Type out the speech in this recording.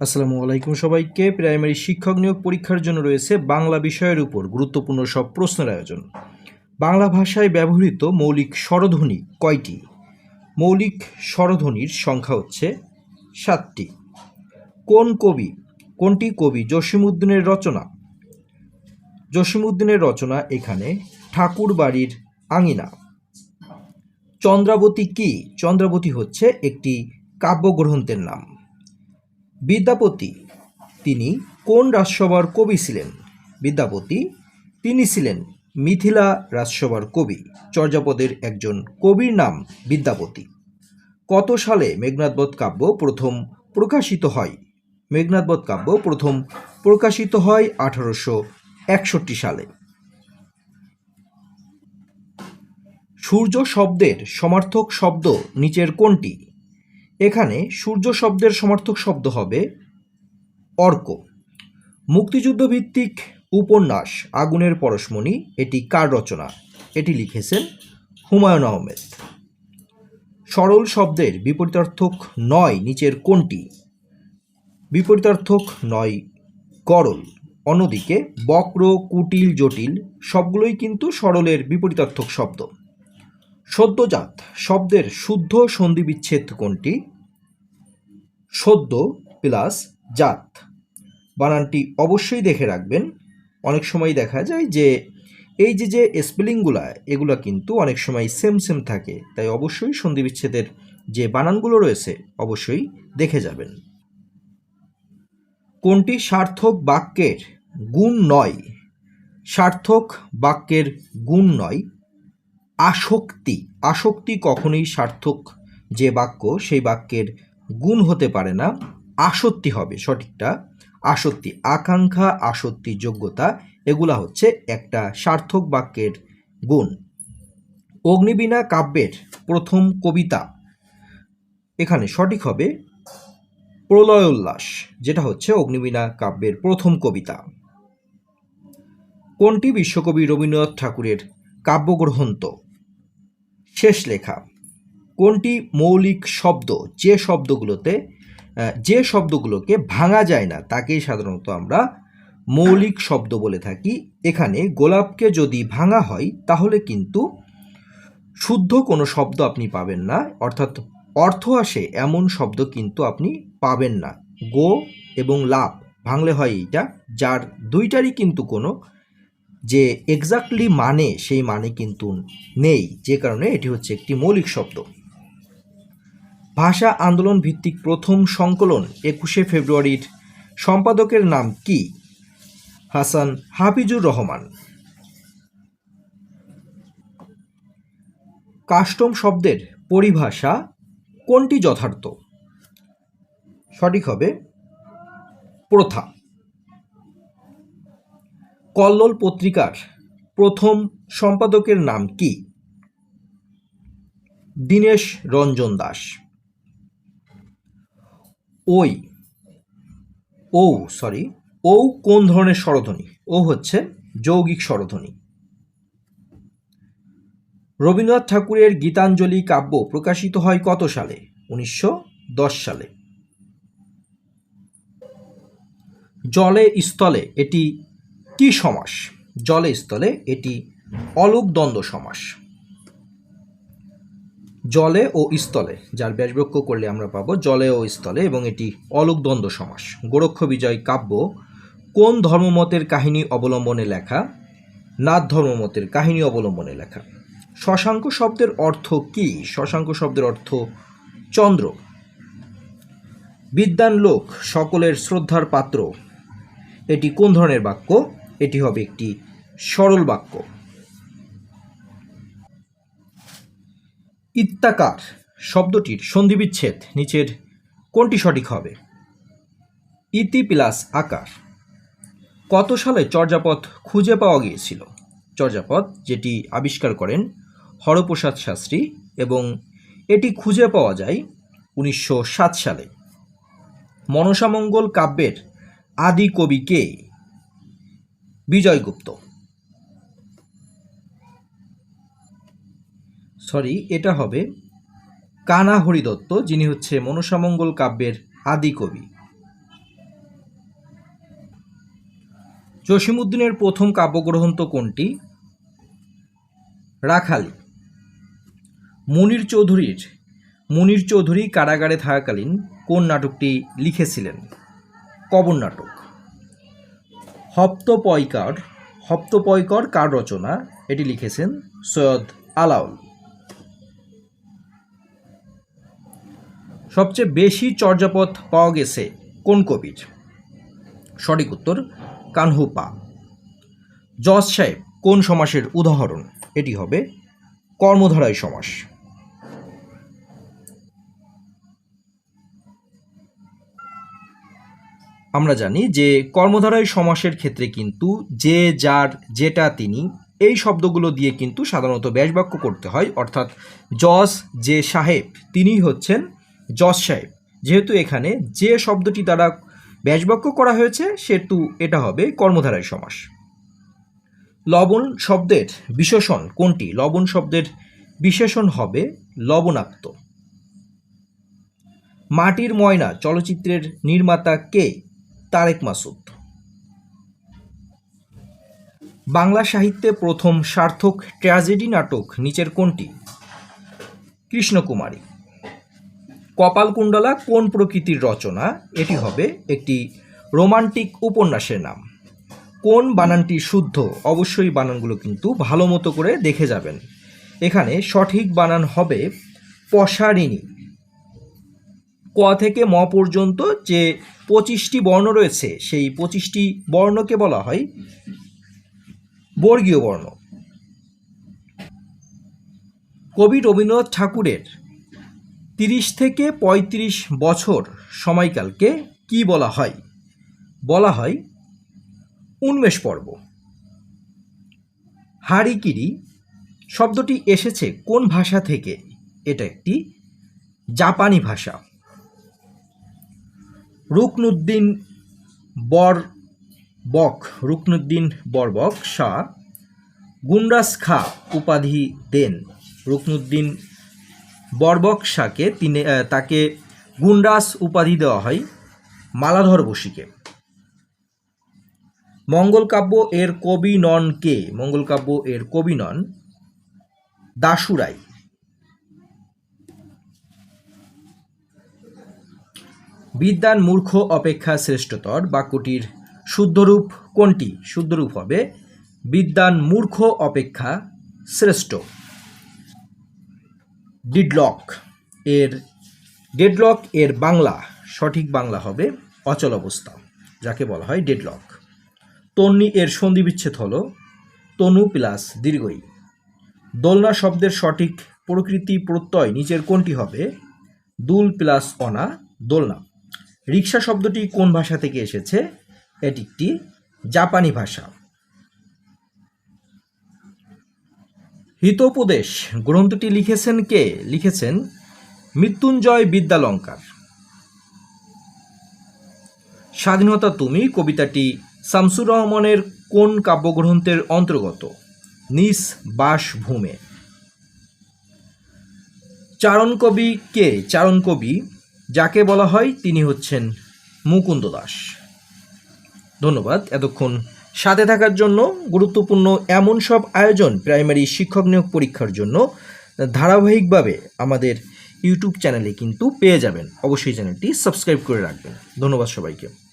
আসসালামু আলাইকুম সবাইকে। প্রাইমারি শিক্ষক নিয়োগ পরীক্ষার জন্য রয়েছে বাংলা বিষয়ের উপর গুরুত্বপূর্ণ সব প্রশ্নের আয়োজন। বাংলা ভাষায় ব্যবহৃত মৌলিক স্বরধ্বনি কয়টি? মৌলিক স্বরধ্বনির সংখ্যা হচ্ছে সাতটি। কোন কবি, কোনটি কবি জসিমউদ্দিনের রচনা? জসিমউদ্দিনের রচনা এখানে ঠাকুর বাড়ির আঙিনা। চন্দ্রাবতী কি? চন্দ্রাবতী হচ্ছে একটি কাব্যগ্রন্থের নাম। বিদ্যাপতি, তিনি কোন রাজসভার কবি ছিলেন? বিদ্যাপতি, তিনি ছিলেন মিথিলা রাজসভার কবি, চর্যাপদের একজন কবির নাম বিদ্যাপতি। কত সালে মেঘনাদবধ কাব্য প্রথম প্রকাশিত হয়? মেঘনাদবধ কাব্য প্রথম প্রকাশিত হয় আঠারোশো একষট্টি সালে। সূর্য শব্দের সমার্থক শব্দ নিচের কোনটি? এখানে সূর্য শব্দের সমার্থক শব্দ হবে অর্ক। মুক্তিযুদ্ধ ভিত্তিক উপন্যাস আগুনের পরশমণি, এটি কার রচনা? এটি লিখেছেন হুমায়ুন আহমেদ। সরল শব্দের বিপরীতার্থক নয় নিচের কোনটি? বিপরীতার্থক নয় গরল, অন্যদিকে বক্র, কুটিল, জটিল, সবগুলোই কিন্তু সরলের বিপরীতার্থক শব্দ। সদ্যজাত শব্দের শুদ্ধ সন্ধিবিচ্ছেদ কোনটি? সদ্য প্লাস জাত। বানানটি অবশ্যই দেখে রাখবেন। অনেক সময় দেখা যায় যে, এই যে যে স্পেলিংগুলো, এগুলো কিন্তু অনেক সময় সেম সেম থাকে। তাই অবশ্যই সন্ধিবিচ্ছেদের যে বানানগুলো রয়েছে, অবশ্যই দেখে যাবেন। কোনটি সার্থক বাক্যের গুণ নয়? সার্থক বাক্যের গুণ নয়। আসক্তি আসক্তি কখনোই সার্থক যে বাক্য, সেই বাক্যের গুণ হতে পারে না। আসক্তি হবে, সঠিকটা। আসক্তি আকাঙ্ক্ষা, আসক্তি যোগ্যতা, এগুলা হচ্ছে একটা সার্থক বাক্যের গুণ। অগ্নিবীণা কাব্যের প্রথম কবিতা এখানে সঠিক হবে প্রলয় উল্লাস যেটা হচ্ছে অগ্নিবীণা কাব্যের প্রথম কবিতা। কোনটি বিশ্বকবি রবীন্দ্রনাথ ঠাকুরের কাব্যগ্রন্থ? শেষ লেখা। কোনটি মৌলিক শব্দ? যে শব্দগুলোতে যে শব্দগুলোকে ভাঙা যায় না, তাকেই সাধারণত আমরা মৌলিক শব্দ বলে থাকি। এখানে গোলাপকে যদি ভাঙা হয়, তাহলে কিন্তু শুদ্ধ কোনো শব্দ আপনি পাবেন না, অর্থাৎ অর্থ আসে এমন শব্দ কিন্তু আপনি পাবেন না। গো এবং লাভ ভাঙলে হয় এইটা, যার দুইটারই কিন্তু কোনো যে এক্স্যাক্টলি মানে সেই মানে কিন্তু নেই, যে কারণে এটি হচ্ছে একটি মৌলিক শব্দ। ভাষা আন্দোলন ভিত্তিক প্রথম সংকলন একুশে ফেব্রুয়ারির সম্পাদকের নাম কি? হাসান হাফিজুর রহমান। কাস্টম শব্দের পরিভাষা কোনটি যথার্থ? সঠিক হবে প্রথা। কল্লোল পত্রিকার প্রথম সম্পাদকের নাম কি? দীনেশ রঞ্জন দাস। ওই ও সরি ও কোন ধরনের স্বরধ্বনি? ও হচ্ছে যৌগিক স্বরধ্বনি। রবীন্দ্রনাথ ঠাকুরের গীতাঞ্জলি কাব্য প্রকাশিত হয় কত সালে? উনিশশো দশ সালে। জলে স্থলে এটি কি সমাস? জলে স্থলে এটি অলোক দ্বন্দ্ব সমাস। জলে ও স্থলে, যার ব্যাসবাক্য করলে আমরা পাবো জলে ও স্থলে এবং এটি অলোক দ্বন্দ্ব সমাস। গোরক্ষ বিজয় কাব্য, কোন ধর্মমতের কাহিনী অবলম্বনে লেখা? নাথ ধর্মমতের কাহিনী অবলম্বনে লেখা। শশাঙ্ক শব্দের অর্থ কি? শশাঙ্ক শব্দের অর্থ চন্দ্র। বিদ্যান লোক, সকলের শ্রদ্ধার পাত্র। এটি কোন ধরনের বাক্য? এটি হবে একটি সরল বাক্য। ইত্যাকার শব্দটির সন্ধিবিচ্ছেদ নিচের কোনটি সঠিক হবে? ইতি প্লাস আকার। কত সালে চর্যাপদ খুঁজে পাওয়া গিয়েছিল? চর্যাপদ যেটি আবিষ্কার করেন হরপ্রসাদ শাস্ত্রী এবং এটি খুঁজে পাওয়া যায় উনিশশো সাত সালে। মনসামঙ্গল কাব্যের আদি কবি কে? বিজয় গুপ্ত। সরি এটা হবে কানা হরিদত্ত, যিনি হচ্ছে মনসামঙ্গল কাব্যের আদি কবি। জসিমুদ্দিনের প্রথম কাব্যগ্রন্থ কোনটি? রাখালি। মুনির চৌধুরীর, মুনির চৌধুরী কারাগারে থাকাকালীন কোন নাটকটি লিখেছিলেন? কবর নাটক। হপ্তপয়কার, হপ্তপয়কর কার রচনা? এটি লিখেছেন সৈয়দ আলাউল। সবচেয়ে বেশি চর্যাপদ পাওয়া গেছে কোন কবির? সঠিক উত্তর কানহুপা জজ সাহেব, কোন সমাসের উদাহরণ? এটি হবে কর্মধারায় সমাস। আমরা জানি যে কর্মধারায় সমাসের ক্ষেত্রে কিন্তু যে, যার, যেটা, তিনি এই শব্দগুলো দিয়ে কিন্তু সাধারণত ব্যাসবাক্য করতে হয়। অর্থাৎ জজ যে, সাহেব তিনিই হচ্ছেন জজ সাহেব। যেহেতু এখানে যে শব্দটি দ্বারা ব্যাসবাক্য করা হয়েছে, সেহেতু এটা হবে কর্মধারায় সমাস। লবণ শব্দের বিশেষণ কোনটি? লবণ শব্দের বিশেষণ হবে লবণাক্ত। মাটির ময়না, চলচ্চিত্রের নির্মাতা কে? তারেক মাসুদ। বাংলা সাহিত্যে প্রথম সার্থক ট্র্যাজেডি নাটক নিচের কোনটি? কৃষ্ণকুমারী। কপালকুণ্ডলা কোন প্রকৃতির রচনা? এটি হবে একটি রোমান্টিক উপন্যাসের নাম। কোন বানানটি শুদ্ধ? অবশ্যই বানানগুলো কিন্তু ভালো মতো করে দেখে যাবেন। এখানে সঠিক বানান হবে পশারিণী ক থেকে ম পর্যন্ত যে পঁচিশটি বর্ণ রয়েছে, সেই পঁচিশটি বর্ণকে বলা হয় বর্গীয় বর্ণ। কবি রবীন্দ্রনাথ ঠাকুরের তিরিশ থেকে ৩৫ বছর সময়কালকে কি বলা হয়? বলা হয় উন্মেষ পর্ব। হারিকিরি শব্দটি এসেছে কোন ভাষা থেকে? এটা একটি জাপানি ভাষা। রুকনুদ্দিন বর বক, রুকনুদ্দিন বরবক শাহ গুন্ডাস খা উপাধি দেন। রুকনুদ্দিন বরবক শাহকে তিনি তাকে গুন্ডাস উপাধি দেওয়া হয় মালাধর বসিকে। মঙ্গল কাব্য এর কবি নন কে? মঙ্গল কাব্য এর কবি নন দাসুরাই বিদ্যান মূর্খ অপেক্ষা শ্রেষ্ঠতর বাক্যটির শুদ্ধরূপ কোনটি? শুদ্ধরূপ হবে বিদ্যান মূর্খ অপেক্ষা শ্রেষ্ঠ। ডিডলক এর, ডেডলক এর বাংলা, সঠিক বাংলা হবে অচল অবস্থা, যাকে বলা হয় ডেডলক। তন্নি এর সন্ধি বিচ্ছেদ হল, তনু প্লাস দীর্ঘই। দোলনা শব্দের সঠিক প্রকৃতি প্রত্যয় নিচের কোনটি হবে? দুল প্লাস অনা দোলনা। রিক্সা শব্দটি কোন ভাষা থেকে এসেছে? এটি একটি জাপানি ভাষা। হিতোপদেশ গ্রন্থটি লিখেছেন কে? লিখেছেন মৃত্যুঞ্জয় বিদ্যালঙ্কার। স্বাধীনতা তুমি কবিতাটি শামসুর রহমানের কোন কাব্যগ্রন্থের অন্তর্গত? নিস বাসভূমে। চারণ কবি কে? চারণ কবি যাকে বলা হয় তিনি হচ্ছেন মুকুন্দ দাস। ধন্যবাদ এতক্ষণ সাথে থাকার জন্য। গুরুত্বপূর্ণ এমন সব আয়োজন প্রাইমারি শিক্ষক নিয়োগ পরীক্ষার জন্য ধারাবাহিকভাবে আমাদের ইউটিউব চ্যানেলে কিন্তু পেয়ে যাবেন। অবশ্যই চ্যানেলটি সাবস্ক্রাইব করে রাখবেন। ধন্যবাদ সবাইকে।